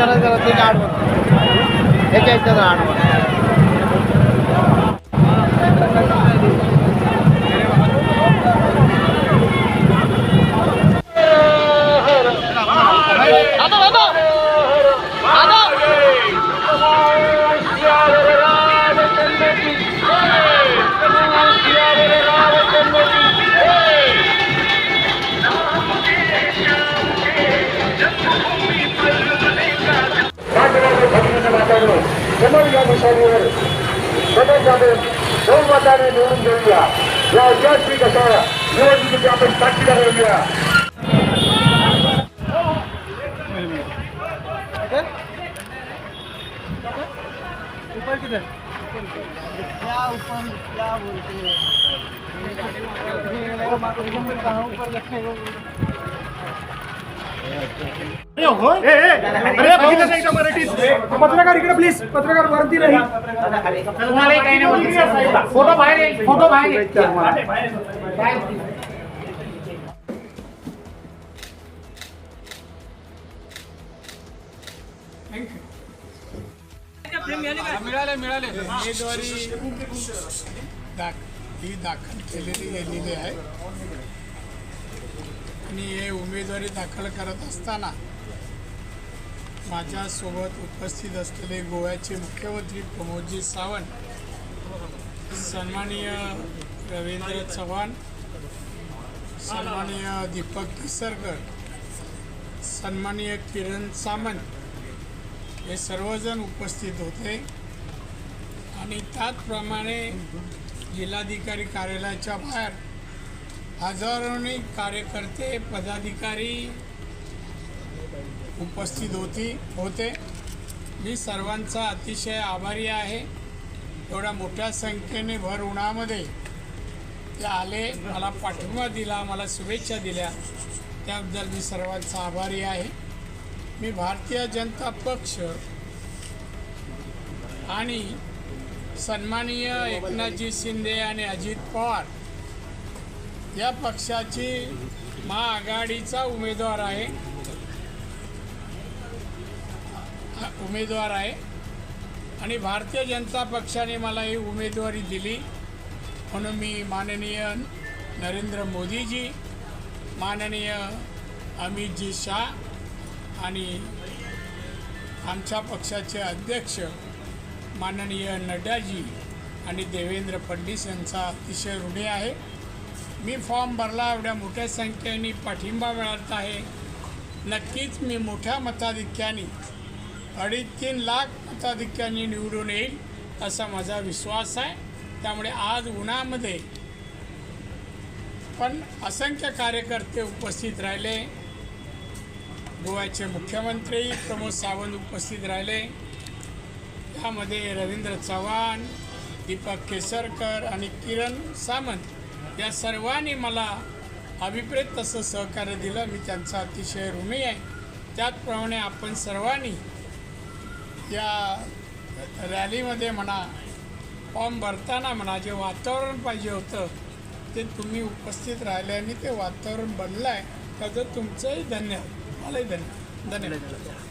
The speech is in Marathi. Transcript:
जरा विकास करायचा जरा त्याच्या आडवं. याच्या समोर या निशाणीवर बदल जाणून बहुमताने निवडून देऊया या ऐतिहासिक अशा निवडणुकीची आपण साक्षीदार होऊया पत्रकार इकडे प्लीज पत्रकार वरती नाही. फोटो बाहेर फोटो बाहेर मिळाले मिळाले उमेदवारी दाख ही दाखल केलेली गेलेली आहे. आणि हे उमेदवारी दाखल करत असताना माझ्यासोबत उपस्थित असलेले गोव्याचे मुख्यमंत्री प्रमोदजी सावंत सन्माननीय रवींद्र चव्हाण सन्माननीय दीपक किसरकर सन्माननीय किरण सामंत हे सर्वजण उपस्थित होते. आणि त्याचप्रमाणे जिल्हाधिकारी कार्यालयाच्या बाहेर हजारोनी कार्यकर्ते पदाधिकारी उपस्थित होती होते. मी सर्वांचा अतिशय आभारी आहे. एवढ्या मोठ्या संख्येने भर उन्हामध्ये ते आले मला पाठिंबा दिला मला शुभेच्छा दिल्या. त्याबद्दल मी सर्वांचा आभारी आहे. मी भारतीय जनता पक्ष आणि सन्माननीय एकनाथजी शिंदे आणि अजित पवार या पक्षाची महाआघाडीचा उमेदवार आहे. उमेदवार आहे. आणि भारतीय जनता पक्षाने मला ही उमेदवारी दिली. म्हणून मी माननीय नरेंद्र मोदीजी माननीय अमितजी शाह आणि आमच्या पक्षाचे अध्यक्ष माननीय नड्डाजी आणि देवेंद्र फडणवीस यांचा अतिशय ऋणी आहे. मी फॉर्म भरला एवढ्या मोठ्या संख्येने पाठिंबा मिळत आहे. नक्कीच मी मोठ्या मताधिक्याने अडीच तीन लाख मताधिक्यांनी निवडून येईल असा माझा विश्वास आहे. त्यामुळे आज उन्हामध्ये पण असंख्य कार्यकर्ते उपस्थित राहिले. गोव्याचे मुख्यमंत्री प्रमोद सावंत उपस्थित राहिले. त्यामध्ये रवींद्र चव्हाण दीपक केसरकर आणि किरण सामंत या सर्वांनी मला अभिप्रेत तसं सहकार्य दिलं. मी त्यांचा अतिशय ऋणी आहे. त्याचप्रमाणे आपण सर्वांनी या रॅलीमध्ये म्हणा फॉर्म भरताना म्हणा जे वातावरण पाहिजे होतं ते तुम्ही उपस्थित राहिल्याने ते वातावरण बनलं आहे त्याचं तुमचंही धन्यवाद मलाही धन्यवाद. धन्यवाद.